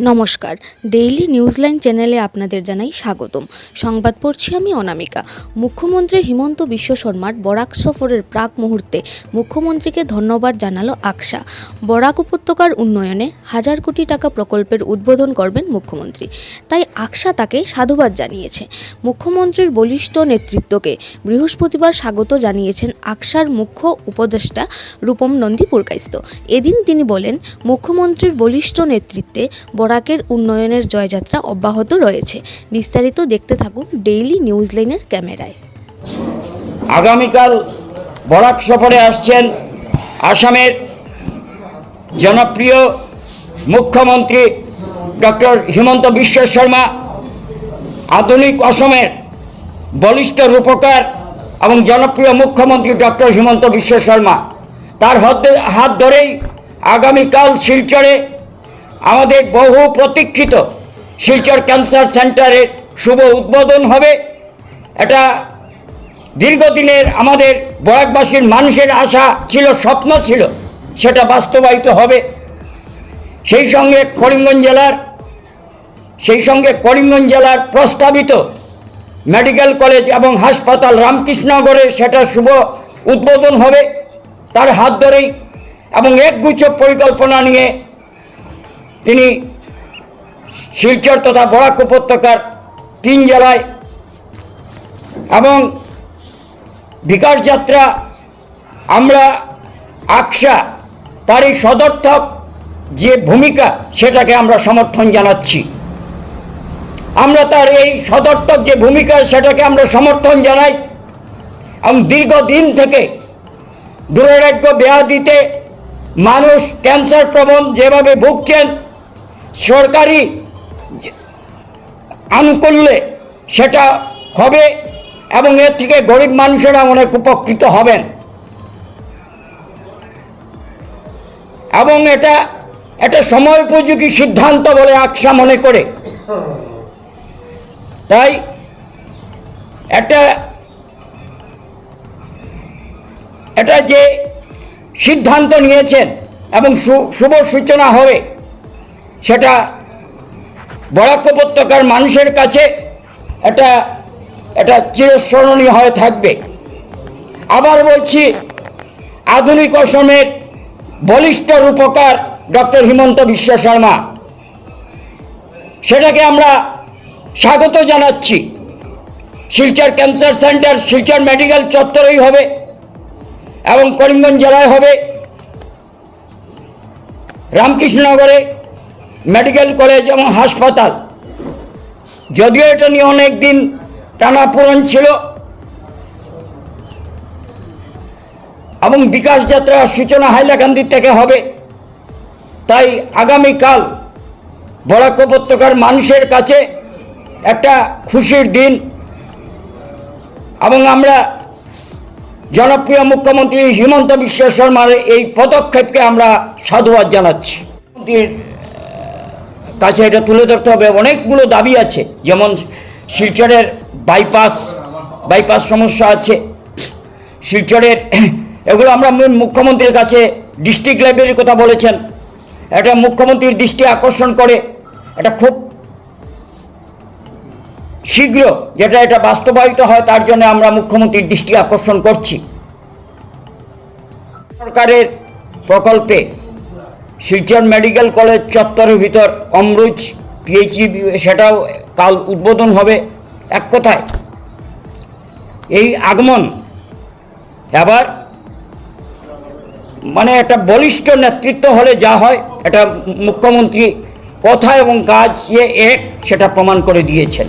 নমস্কার। ডেইলি নিউজলাইন চ্যানেলে আপনাদের জানাই স্বাগতম। সংবাদ পড়ছি আমি অনামিকা। মুখ্যমন্ত্রী হিমন্ত বিশ্ব শর্মার বরাক সফরের প্রাক মুহূর্তে মুখ্যমন্ত্রীকে ধন্যবাদ জানালো আকসা। বরাক উপত্যকার উন্নয়নে হাজার কোটি টাকা প্রকল্পের উদ্বোধন করবেন মুখ্যমন্ত্রী। তাই আকসা তাকে সাধুবাদ জানিয়েছে। মুখ্যমন্ত্রীর বলিষ্ঠ নেতৃত্বকে বৃহস্পতিবার স্বাগত জানিয়েছেন আকসার মুখ্য উপদেষ্টা রূপম নন্দী পুরকাইস্ত এদিন তিনি বলেন, মুখ্যমন্ত্রীর বলিষ্ঠ নেতৃত্বে বরাকের উন্নয়নের জয়যাত্রা অব্যাহত রয়েছে। বিস্তারিত দেখতে থাকুন ডেইলি নিউজ লাইনের ক্যামেরায়। আগামীকাল বরাক সফরে আসছেন আসামের জনপ্রিয় মুখ্যমন্ত্রী ডক্টর হিমন্ত বিশ্ব শর্মা, আধুনিক অসমের বলিষ্ঠ রূপকার এবং জনপ্রিয় মুখ্যমন্ত্রী ডক্টর হিমন্ত বিশ্ব শর্মা। তার হাতে হাত ধরেই আগামীকাল শিলচরে আমাদের বহু প্রতীক্ষিত শিলচর ক্যান্সার সেন্টারের শুভ উদ্বোধন হবে। এটা দীর্ঘদিনের আমাদের বরাকবাসীর মানুষের আশা ছিল, স্বপ্ন ছিল, সেটা বাস্তবায়িত হবে। সেই সঙ্গে করিমগঞ্জ জেলার, সেই সঙ্গে করিমগঞ্জ জেলার প্রস্তাবিত মেডিকেল কলেজ এবং হাসপাতাল রামকৃষ্ণনগরে সেটা শুভ উদ্বোধন হবে। তার হাত ধরেই এবং একগুচ্ছ পরিকল্পনা নিয়ে তিনি শিলচর তথা বরাক উপত্যকার তিন জেলায় এবং বিকাশ যাত্রা, আমরা আকশা তার এই সদর্থক যে ভূমিকা, সেটাকে আমরা সমর্থন জানাচ্ছি। আমরা তার এই সদর্থক যে ভূমিকা, সেটাকে আমরা সমর্থন জানাই এবং দীর্ঘদিন থেকে দুরারোগ্য ব্যাধিতে মানুষ ক্যান্সার প্রবণ যেভাবে ভুগছেন সরকারি যে- করলে সেটা হবে এবং এর থেকে গরিব মানুষেরা অনেক উপকৃত হবেন। এবং এটা এটা সময় উপযোগী সিদ্ধান্ত বলে আকশা মনে করে। তাই একটা এটা যে সিদ্ধান্ত নিয়েছেন এবং শুভ সূচনা হবে সেটা বরাক উপত্যকার মানুষের কাছে এটা এটা চিরস্মরণীয় হয়ে থাকবে। আবার বলছি, আধুনিক অসমের বলিষ্ঠ রূপকার ডক্টর হিমন্ত বিশ্ব শর্মা, সেটাকে আমরা স্বাগত জানাচ্ছি। Silchar cancer centre, Silchar medical চত্বরেই হবে এবং করিমগঞ্জ জেলায় হবে। রামকৃষ্ণনগরে মেডিকেল কলেজ এবং হাসপাতাল। যদিও এটা নিয়ে অনেক দিন টানাপোড়ন ছিল। এবং বিকাশ যাত্রার সূচনা হাইলাকান্দি থেকে হবে। তাই আগামীকাল বরাক উপত্যকার মানুষের কাছে একটা খুশির দিন। এবং আমরা জনপ্রিয় মুখ্যমন্ত্রী হিমন্ত বিশ্ব শর্মার এই পদক্ষেপকে আমরা সাধুবাদ জানাচ্ছি। কাছে এটা তুলে ধরতে হবে। অনেকগুলো দাবি আছে, যেমন শিলচরের বাইপাস বাইপাস সমস্যা আছে। শিলচরের, এগুলো আমরা মুখ্যমন্ত্রীর কাছে ডিস্ট্রিক্ট লাইব্রেরির কথা বলেছেন। এটা মুখ্যমন্ত্রীর দৃষ্টি আকর্ষণ করে। এটা খুব শীঘ্র যেটা এটা বাস্তবায়িত হয়, তার জন্য আমরা মুখ্যমন্ত্রীর দৃষ্টি আকর্ষণ করছি। সরকারের প্রকল্পে শিলচর মেডিকেল কলেজ চত্বরের ভিতর অমরুজ পিএইচই সেটাও কাল উদ্বোধন হবে এক কথায়। এই আগমন এবার মানে একটা বলিষ্ঠ নেতৃত্ব হলে যা হয়, এটা মুখ্যমন্ত্রী কথা এবং কাজ ইয়ে এক, সেটা প্রমাণ করে দিয়েছেন।